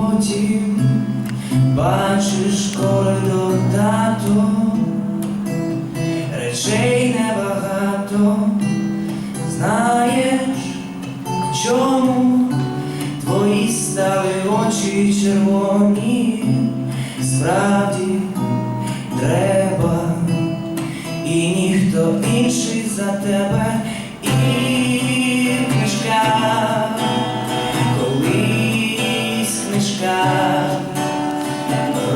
потім, бачиш коридор тато, речей небагато, знаєш, чому твої стали очі червоні, справді треба, і ніхто інший за тебе, книжка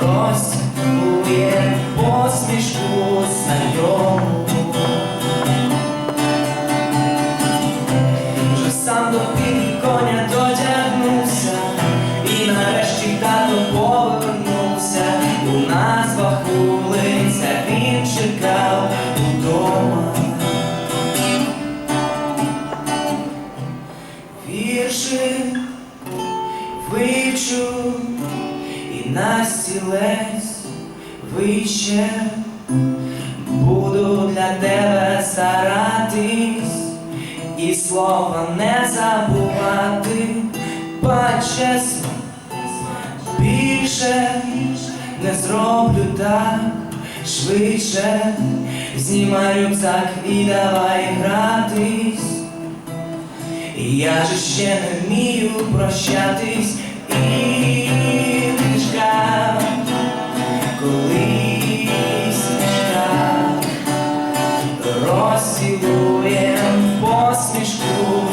розцілує посмішку знайому. Вже сам до коня дотягнувся, і нарешті тато повернувся. У назвах вулиця він чекав вивчу і на стілець вище. Буду для тебе старатись і слова не забувати, ба чесно, більше не зроблю так. Швидше, знімай рюкзак і давай гратись. Я же ще не вмію прощатись і мішка, колись смішка розцілує посмішку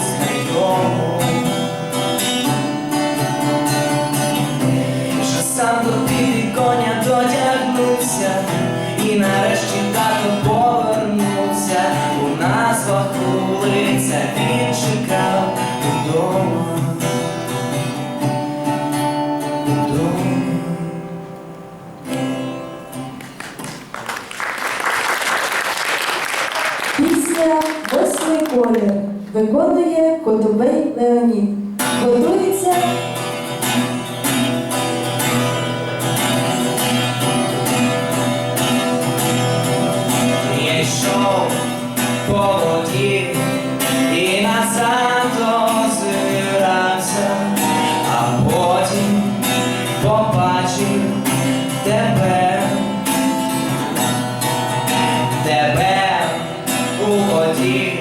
Пісня Восьмий колір виконує Котовий Леонід. Готується Я йшов по воді і назад озирався, а потім побачив тебе у